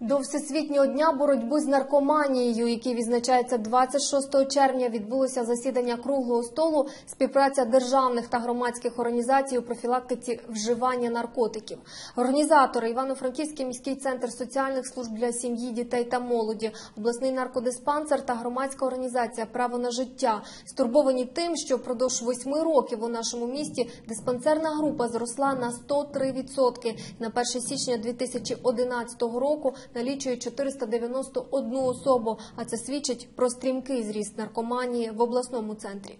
До Всесвітнього дня боротьби з наркоманією, який відзначається 26 червня, відбулося засідання круглого столу співпраця державних та громадських організацій у профілактиці вживання наркотиків. Організатори Івано-Франківський міський центр соціальних служб для сім'ї, дітей та молоді, обласний наркодиспансер та громадська організація Право на життя стурбовані тим, що впродовж восьми років у нашому місті диспансерна група зросла на 103%. На 1 січня 2011 року налічує 491 особу, а це свідчить про стрімкий зріст наркоманії в обласному центрі.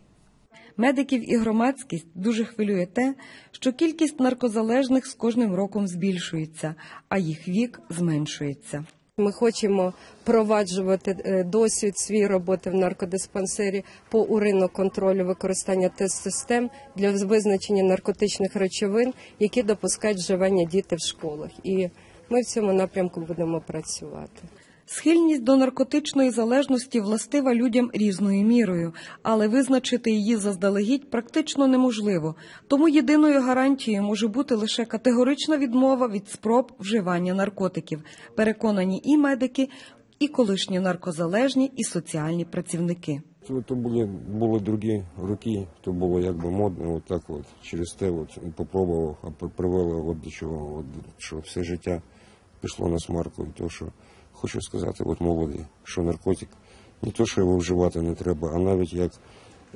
Медиків і громадськість дуже хвилює те, що кількість наркозалежних з кожним роком збільшується, а їх вік зменшується. Ми хочемо впроваджувати е, досвід свій роботи в наркодиспансері по уриноконтролю використання тест-систем для визначення наркотичних речовин, які допускають вживання діти в школах. І ми в цьому напрямку будемо працювати. Схильність до наркотичної залежності властива людям різною мірою, але визначити її заздалегідь практично неможливо. Тому єдиною гарантією може бути лише категорична відмова від спроб вживання наркотиків. Переконані і медики, і колишні наркозалежні, і соціальні працівники. То, були, були другі роки, то було якби модно, от так от, через те от, попробував, а при- привело от до чого, от, що все життя пішло на смарку. І то, що хочу сказати, от молоді, що наркотик, не то, що його вживати не треба, а навіть як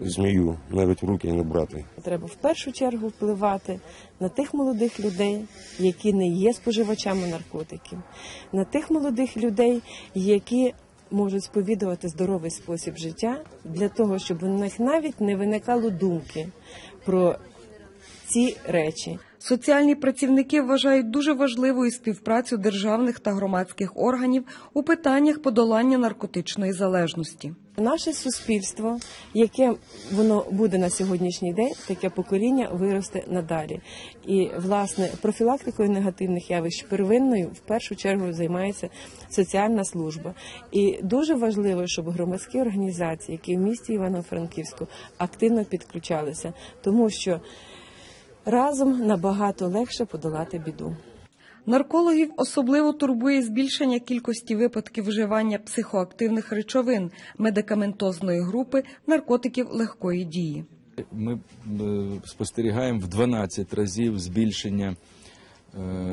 змію, навіть в руки не брати. Треба в першу чергу впливати на тих молодих людей, які не є споживачами наркотиків, на тих молодих людей, які можуть сповідувати здоровий спосіб життя для того, щоб у них навіть не виникало думки про ці речі. Соціальні працівники вважають дуже важливою співпрацю державних та громадських органів у питаннях подолання наркотичної залежності. Наше суспільство, яке воно буде на сьогоднішній день, таке покоління виросте надалі. І власне профілактикою негативних явищ первинною в першу чергу займається соціальна служба. І дуже важливо, щоб громадські організації, які в місті Івано-Франківську активно підключалися, тому що разом набагато легше подолати біду. Наркологів особливо турбує збільшення кількості випадків вживання психоактивних речовин, медикаментозної групи, наркотиків легкої дії. Ми е, спостерігаємо в 12 разів збільшення е,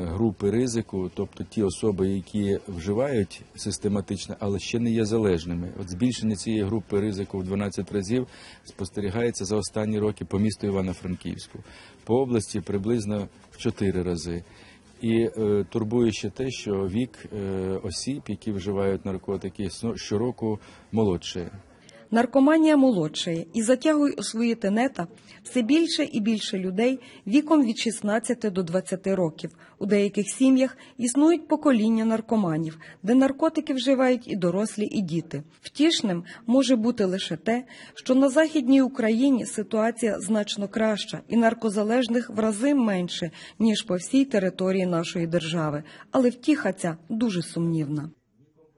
групи ризику, тобто ті особи, які вживають систематично, але ще не є залежними. От збільшення цієї групи ризику в 12 разів спостерігається за останні роки по місту Івано-Франківську, по області приблизно в 4 рази. І е, турбує ще те, що вік е, осіб, які вживають наркотики, щороку молодшає. Наркоманія молодшає і затягує у свої тенета все більше і більше людей віком від 16 до 20 років. У деяких сім'ях існують покоління наркоманів, де наркотики вживають і дорослі, і діти. Втішним може бути лише те, що на західній Україні ситуація значно краща, і наркозалежних в рази менше ніж по всій території нашої держави. Але втіха ця дуже сумнівна.